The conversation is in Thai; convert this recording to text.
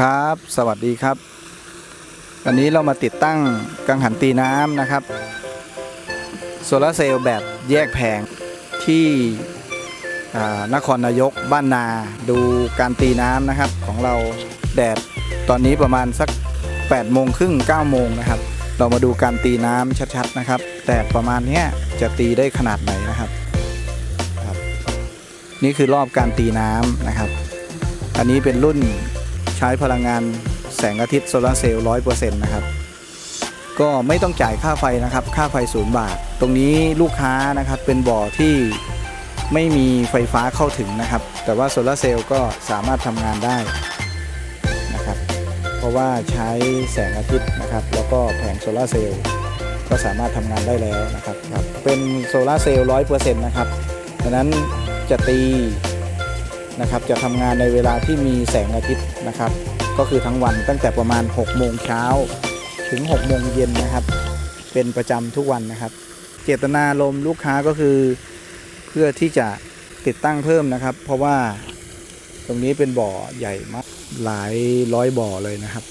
ครับ สวัสดีครับ วันนี้เรามาติดตั้งกังหันตีน้ำนะครับโซลาร์เซลล์แบบแยกแผงที่นครนายกบ้านนาดูการตีน้ำนะครับ ของเราแดดตอนนี้ประมาณสัก8โมงครึ่ง9โมงนะครับ เรามาดูการตีน้ำชัดๆนะครับแดดประมาณนี้จะตีได้ขนาดไหนนะครับนี่คือรอบการตีน้ำนะครับ อันนี้เป็นรุ่น ใช้พลังงานแสงอาทิตย์โซลาเซลล์ร้อยเปอร์เซ็นต์นะครับ ก็ไม่ต้องจ่ายค่าไฟนะครับ ค่าไฟศูนย์บาท ตรงนี้ลูกค้านะครับเป็นบ่อที่ไม่มีไฟฟ้าเข้าถึงนะครับ แต่ว่าโซลาเซลล์ก็สามารถทำงานได้นะครับ เพราะว่าใช้แสงอาทิตย์นะครับ แล้วก็แผงโซลาเซลล์ก็สามารถทำงานได้แล้วนะครับรบเป็นโซลาเซลล์ร้อยเปอร์เซ็นต์นะครับดังนั้นจะตี นะครับจะทำงานในเวลาที่มีแสงอาทิตย์นะครับ ก็คือทั้งวันตั้งแต่ประมาณ 6 โมงเช้าถึง 6 โมงเย็นนะครับ เป็นประจำทุกวันนะครับ เจตนาลมลูกค้าก็คือเพื่อที่จะติดตั้งเพิ่มนะครับ เพราะว่าตรงนี้เป็นบ่อใหญ่มากหลายร้อยบ่อเลยนะครับ